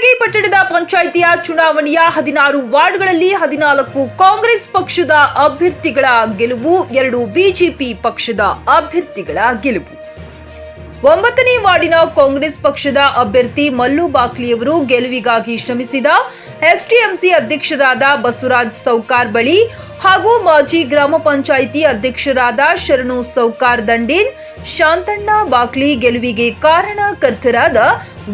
ಹುಣಸಗಿ ಪಟ್ಟಣದ ಪಂಚಾಯಿತಿಯ ಚುನಾವಣೆಯ ಹದಿನಾರು ವಾರ್ಡ್ಗಳಲ್ಲಿ ಹದಿನಾಲ್ಕು ಕಾಂಗ್ರೆಸ್ ಪಕ್ಷದ ಅಭ್ಯರ್ಥಿಗಳ ಗೆಲುವು, ಎರಡು ಬಿಜೆಪಿ ಪಕ್ಷದ ಅಭ್ಯರ್ಥಿಗಳ ಗೆಲುವು. ಒಂಬತ್ತನೇ ವಾರ್ಡಿನ ಕಾಂಗ್ರೆಸ್ ಪಕ್ಷದ ಅಭ್ಯರ್ಥಿ ಮಲ್ಲು ಬಾಕ್ಲಿಯವರು ಗೆಲುವಿಗಾಗಿ ಶ್ರಮಿಸಿದ ಎಸ್ಟಿಎಂಸಿ ಅಧ್ಯಕ್ಷರಾದ ಬಸವರಾಜ್ ಸೌಕಾರ್ ಬಳಿ ಹಾಗೂ ಮಾಜಿ ಗ್ರಾಮ ಪಂಚಾಯಿತಿ ಅಧ್ಯಕ್ಷರಾದ ಶರಣು ಸೌಕಾರ್ ದಂಡೀನ್, ಶಾಂತಣ್ಣ ಬಾಕ್ಲಿ ಗೆಲುವಿಗೆ ಕಾರಣಕರ್ತರಾದ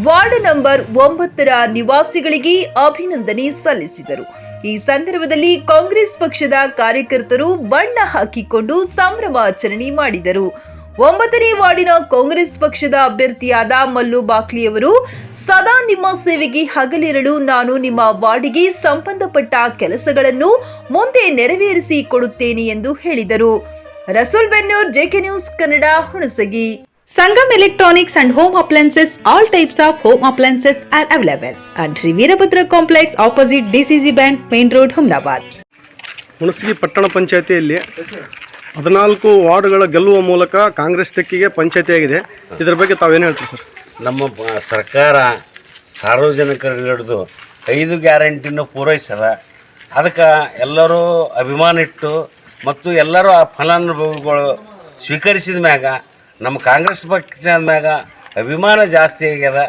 ವಾರ್ಡ್ ನಂಬರ್ ಒಂಬತ್ತರ ನಿವಾಸಿಗಳಿಗೆ ಅಭಿನಂದನೆ ಸಲ್ಲಿಸಿದರು. ಈ ಸಂದರ್ಭದಲ್ಲಿ ಕಾಂಗ್ರೆಸ್ ಪಕ್ಷದ ಕಾರ್ಯಕರ್ತರು ಬಣ್ಣ ಹಾಕಿಕೊಂಡು ಸಂಭ್ರಮಾಚರಣೆ ಮಾಡಿದರು. ಒಂಬತ್ತನೇ ವಾರ್ಡಿನ ಕಾಂಗ್ರೆಸ್ ಪಕ್ಷದ ಅಭ್ಯರ್ಥಿಯಾದ ಮಲ್ಲು ಬಾಕ್ಲಿಯವರು, ಸದಾ ನಿಮ್ಮ ಸೇವೆಗೆ ಹಗಲಿರಲು ನಾನು ನಿಮ್ಮ ವಾರ್ಡಿಗೆ ಸಂಬಂಧಪಟ್ಟ ಕೆಲಸಗಳನ್ನು ಮುಂದೆ ನೆರವೇರಿಸಿ ಕೊಡುತ್ತೇನೆ ಎಂದು ಹೇಳಿದರು. Rasool Bennur, JK news Kannada Hunasagi. Sangam Electronics and Home Appliances, all types of home appliances are available. At Sri Virabhadra Complex opposite DCC Bank, Main Road, Humnabad. Hunasagi ಪಟ್ಟಣ ಪಂಚಾಯತಿಯಲ್ಲಿ ಹದಿನಾಲ್ಕು ವಾರ್ಡ್ಗಳ ಗೆಲ್ಲುವ ಮೂಲಕ ಕಾಂಗ್ರೆಸ್ ತೆಕ್ಕಿಗೆ ಪಂಚಾಯತಿಯಾಗಿದೆ. ಇದರ ಬಗ್ಗೆ ತಾವೇನು ಹೇಳ್ತೀರಿ ಸರ್? ನಮ್ಮ ಬ- ಸರ್ಕಾರ ಸಾರ್ವಜನಿಕರಿಗೆ ಹಿಡಿದು ಐದು ಗ್ಯಾರಂಟಿನೂ ಪೂರೈಸದ ಅದಕ್ಕೆ ಎಲ್ಲರೂ ಅಭಿಮಾನ ಇಟ್ಟು ಮತ್ತು ಎಲ್ಲರೂ ಆ ಫಲಾನುಭವಿಗಳು ಸ್ವೀಕರಿಸಿದ ಮ್ಯಾಗ ನಮ್ಮ ಕಾಂಗ್ರೆಸ್ ಪಕ್ಷ ಮ್ಯಾಗ ಅಭಿಮಾನ ಜಾಸ್ತಿ ಆಗ್ಯದ.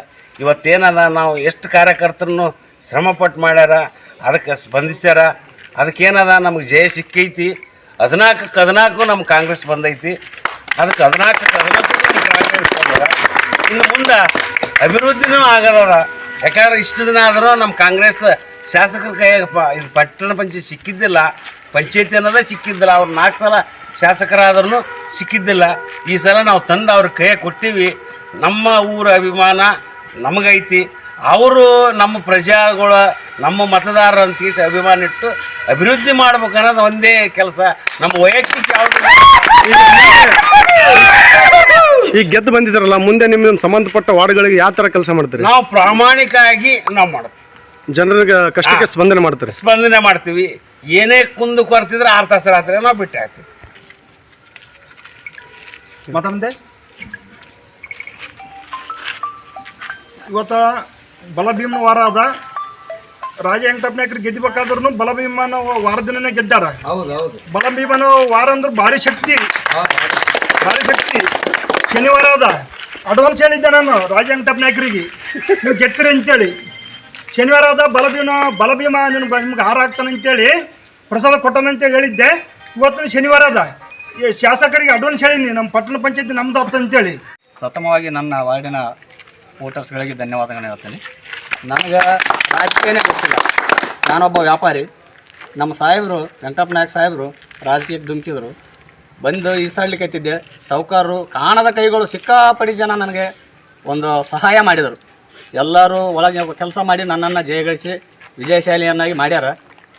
ಇವತ್ತೇನದ? ನಾವು ಎಷ್ಟು ಕಾರ್ಯಕರ್ತರನ್ನು ಶ್ರಮಪಟ್ಟು ಮಾಡ್ಯಾರ, ಅದಕ್ಕೆ ಸ್ಪಂದಿಸ್ಯಾರ, ಅದಕ್ಕೇನದ? ನಮಗೆ ಜಯ ಸಿಕ್ಕೈತಿ. ಹದಿನಾಲ್ಕಕ್ಕೆ ಹದಿನಾಲ್ಕು ನಮ್ಮ ಕಾಂಗ್ರೆಸ್ ಬಂದೈತಿ. ಅದಕ್ಕೆ ಹದಿನಾಲ್ಕಕ್ಕೆ ಹದಿನಾಲ್ಕು ಕಾಂಗ್ರೆಸ್ ಬಂದದ. ಇನ್ನು ಮುಂದೆ ಅಭಿವೃದ್ಧಿನೂ ಆಗದದ. ಯಾಕಂದ್ರೆ ಇಷ್ಟು ದಿನ ಆದರೂ ನಮ್ಮ ಕಾಂಗ್ರೆಸ್ ಶಾಸಕರ ಕೈಯಾಗ ಪ ಇದು ಪಟ್ಟಣ ಪಂಚಾಯತ್ ಸಿಕ್ಕಿದ್ದಿಲ್ಲ. ಪಂಚಾಯತಿ ಅನ್ನೋದೇ ಸಿಕ್ಕಿದ್ದಿಲ್ಲ. ಅವ್ರು ನಾಲ್ಕು ಸಲ ಶಾಸಕರಾದ್ರೂ ಸಿಕ್ಕಿದ್ದಿಲ್ಲ. ಈ ಸಲ ನಾವು ತಂದು ಅವ್ರ ಕೈ ಕೊಟ್ಟಿವಿ. ನಮ್ಮ ಊರ ಅಭಿಮಾನ ನಮಗೈತಿ. ಅವರು ನಮ್ಮ ಪ್ರಜಾಗಳ ನಮ್ಮ ಮತದಾರರ ತೀಸಿ ಅಭಿಮಾನ ಇಟ್ಟು ಅಭಿವೃದ್ಧಿ ಮಾಡ್ಬೇಕು ಅನ್ನೋದು ಒಂದೇ ಕೆಲಸ. ನಮ್ಮ ವೈಯಕ್ತಿಕ ಯಾವುದು ಈಗ ಗೆದ್ದು ಬಂದಿದ್ದಾರಲ್ಲ ಮುಂದೆ ನಿಮ್ಮ ಸಂಬಂಧಪಟ್ಟ ವಾರ್ಡ್ಗಳಿಗೆ ಯಾವ ಥರ ಕೆಲಸ ಮಾಡ್ತೀರಿ? ನಾವು ಪ್ರಾಮಾಣಿಕವಾಗಿ ನಾವು ಮಾಡ್ತೀವಿ. ಜನರಿಗೆ ಕಷ್ಟಕ್ಕೆ ಸ್ಪಂದನೆ ಮಾಡ್ತಾರೆ? ಸ್ಪಂದನೆ ಮಾಡ್ತೀವಿ. ಏನೇ ಕುಂದು ಕೊರ್ತಿದ್ರೆ ಆರು ತಾಸು ರಾತ್ರಿ ನಾವು ಬಿಟ್ಟು ಹಾಕ್ತೀವಿ ಮತ್ತೊಂದೆ ಇವತ್ತು ಬಲಭೀಮ ವಾರ ಅದ. ರಾಜ ವೆಂಕಟಪ್ಪನಾಯಕರು ಗೆದ್ದಬೇಕಾದ್ರೂ ಬಲಭೀಮನ ವಾರ ದಿನನೇ ಗೆದ್ದಾರ. ಬಲಭೀಮನ ವಾರ ಅಂದ್ರೆ ಭಾರಿ ಶಕ್ತಿ. ಭಾರಿ ಶಕ್ತಿ. ಶನಿವಾರ ಅದ. ಅಡ್ವಾನ್ಸ್ ಹೇಳಿದ್ದೆ ನಾನು ರಾಜ ವೆಂಕಟಪ್ಪನಾಯಕರಿಗೆ ನೀವು ಗೆದ್ದಿರಿ ಅಂತೇಳಿ. ಶನಿವಾರ ಅದ ಬಲಭೀಮ ಬಲಭೀಮ ನಿಮ್ಗೆ ನಿಮ್ಗೆ ಹಾರ ಹಾಕ್ತಾನಂತೇಳಿ ಪ್ರಸಾದ ಕೊಟ್ಟನಂತೇಳಿ ಹೇಳಿದ್ದೆ. ಇವತ್ತು ಶನಿವಾರ ಅದ. ಈ ಶಾಸಕರಿಗೆ ಅಡ್ವಾನ್ಸ್ ಹೇಳೀನಿ ನಮ್ಮ ಪಟ್ಟಣ ಪಂಚಾಯತಿ ನಮ್ದು ಆಗ್ತದೆ ಅಂತೇಳಿ. ಪ್ರಥಮವಾಗಿ ನನ್ನ ವಾರ್ಡಿನ ವೋಟರ್ಸ್ಗಳಿಗೆ ಧನ್ಯವಾದಗಳನ್ನು ಹೇಳ್ತೇನೆ. ನನಗೆ ರಾಜಕೀಯನೇ ಗೊತ್ತಿಲ್ಲ. ನಾನೊಬ್ಬ ವ್ಯಾಪಾರಿ. ನಮ್ಮ ಸಾಹೇಬರು, ವೆಂಕಟಪ್ಪ ನಾಯಕ್ ಸಾಹೇಬರು ರಾಜಕೀಯಕ್ಕೆ ಧುಮುಕಿದ್ರು. ಬಂದು ಈಸಾಡ್ಲಿಕ್ಕೆ ಸಾಹುಕಾರರು ಕಾಣದ ಕೈಗಳು ಸಿಕ್ಕಾಪಡಿ ಜನ ನನಗೆ ಒಂದು ಸಹಾಯ ಮಾಡಿದರು. ಎಲ್ಲರೂ ಒಳಗೆ ಕೆಲಸ ಮಾಡಿ ನನ್ನನ್ನು ಜಯಗಳಿಸಿ ವಿಜಯಶಾಲಿಯನ್ನಾಗಿ ಮಾಡ್ಯಾರ.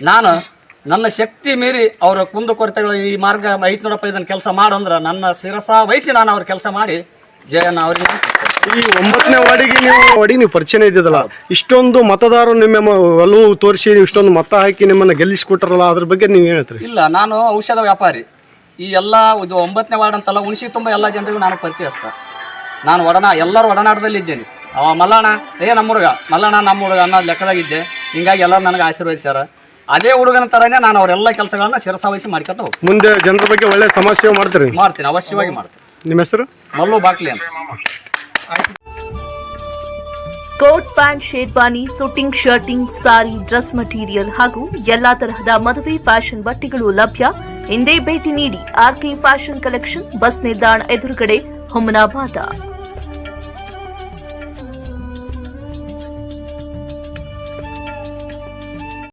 ನಾನು ನನ್ನ ಶಕ್ತಿ ಮೀರಿ ಅವರ ಕುಂದು ಕೊರತೆಗಳು ಈ ಮಾರ್ಗ ಐದು ನೋಡಪ್ಪ ಇದನ್ನು ಕೆಲಸ ಮಾಡಂದ್ರೆ ನನ್ನ ಶಿರಸ ವಹಿಸಿ ನಾನು ಅವ್ರ ಕೆಲಸ ಮಾಡಿ ಜಯನ ಅವರಿಗೆ ಈ ಒಂಬತ್ತನೇ ವಾರ್ಡಿಗೆ ನೀವು ವಾರ್ಡಿಗೆ ನೀವು ಪರಿಚಯ ಇದ್ದಿದ್ದಲ್ಲ. ಇಷ್ಟೊಂದು ಮತದಾರರು ನಿಮ್ಮ ಒಲವು ತೋರಿಸಿ ಇಷ್ಟೊಂದು ಮತ ಹಾಕಿ ನಿಮ್ಮನ್ನು ಗೆಲ್ಲಿಸ್ಕೊಟ್ರಲ್ಲ ಅದ್ರ ಬಗ್ಗೆ ನೀವು ಏನು ಹೇಳ್ತೀರಿ? ಇಲ್ಲ ನಾನು ಔಷಧ ವ್ಯಾಪಾರಿ. ಈ ಎಲ್ಲ ಇದು ಒಂಬತ್ತನೇ ವಾರ್ಡ್ ಅಂತಲ್ಲ ಉಣಿಸಿ ತುಂಬ ಎಲ್ಲ ಜನರಿಗೂ ನಾನು ಪರಿಚಯಿಸ್ತ ನಾನು ಒಡನ ಎಲ್ಲರೂ ಒಡನಾಟದಲ್ಲಿ ಇದ್ದೇನೆ. ಅವ ಮಲ್ಲಣ್ಣ ಏ ನಮ್ಮ ಹುಡುಗ ಮಲ್ಲಣ್ಣ ನಮ್ಮ ಹುಡುಗ ಅನ್ನೋ ಲೆಕ್ಕದಾಗಿದ್ದೆ. ಹಿಂಗಾಗಿ ಎಲ್ಲರೂ ನನಗೆ ಆಶೀರ್ವದಿಸ್ಯಾರ. ಅದೇ ಹುಡುಗನ ಥರನೇ ನಾನು ಅವರೆಲ್ಲ ಕೆಲಸಗಳನ್ನ ಶಿರಸಾವಹಿಸಿ ಮಾಡ್ಕೊತ ಹೋಗ್ತೀನಿ. ಮುಂದೆ ಜನರ ಬಗ್ಗೆ ಒಳ್ಳೆ ಸಮಸ್ಯೆ ಮಾಡ್ತೀರಿ? ಮಾಡ್ತೀನಿ ಅವಶ್ಯವಾಗಿ ಮಾಡ್ತೀನಿ. ನಿಮ್ಮ ಹೆಸರು? ಮಲ್ಲು ಬಾಕ್ಲಿ ಅಂತ. Coat pant sherwani suiting shirting sari dress material ಹಾಗೂ ಎಲ್ಲಾ ತರಹದ ಮದುವೆ ಫ್ಯಾಷನ್ ಬಟ್ಟೆಗಳು ಲಭ್ಯ. ಇಂದೇ ಭೇಟಿ ನೀಡಿ ಆರ್ಕೆ ಫ್ಯಾಷನ್ ಕಲೆಕ್ಷನ್ ಬಸ್ ನಿಲ್ದಾಣ ಎದುರುಗಡೆ ಹುಮನಾಬಾದ.